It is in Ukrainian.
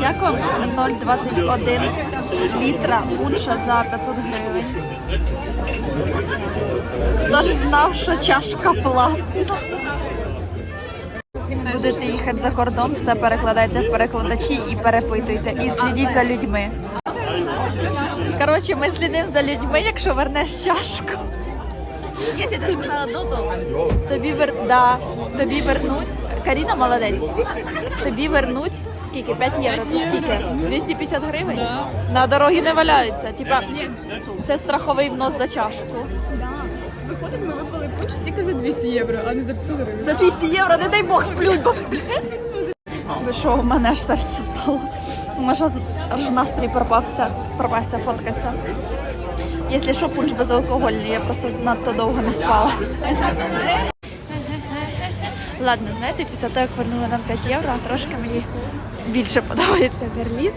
Дякую. 0,21 літра лучше за 500 гривень. Хто ж знав, що чашка платна? Будете їхати за кордон, все перекладайте в перекладачі і перепитуйте. І слідіть за людьми. Коротше, ми слідимо за людьми, якщо вернеш чашку. Ні, ти сказала до того. Тобі вер... да, тобі вернуть. Каріна молодець. Тобі вернуть скільки? 5 євро. Це скільки? 250 гривень? На дорогі не валяються. Типа, це страховий внос за чашку. Виходить, ми випили пунш тільки за 200 євро, а не за 500 гривень. За 200 євро, не дай Бог, сплють. Ви що, у мене аж серце стало. У мене аж настрій пропався, пропався фоткатися. Якщо що, пунш безалкогольний, я просто надто довго не спала. Ладно, знаєте, після того, як вернули нам 5 євро, трошки мені більше подобається Берлін.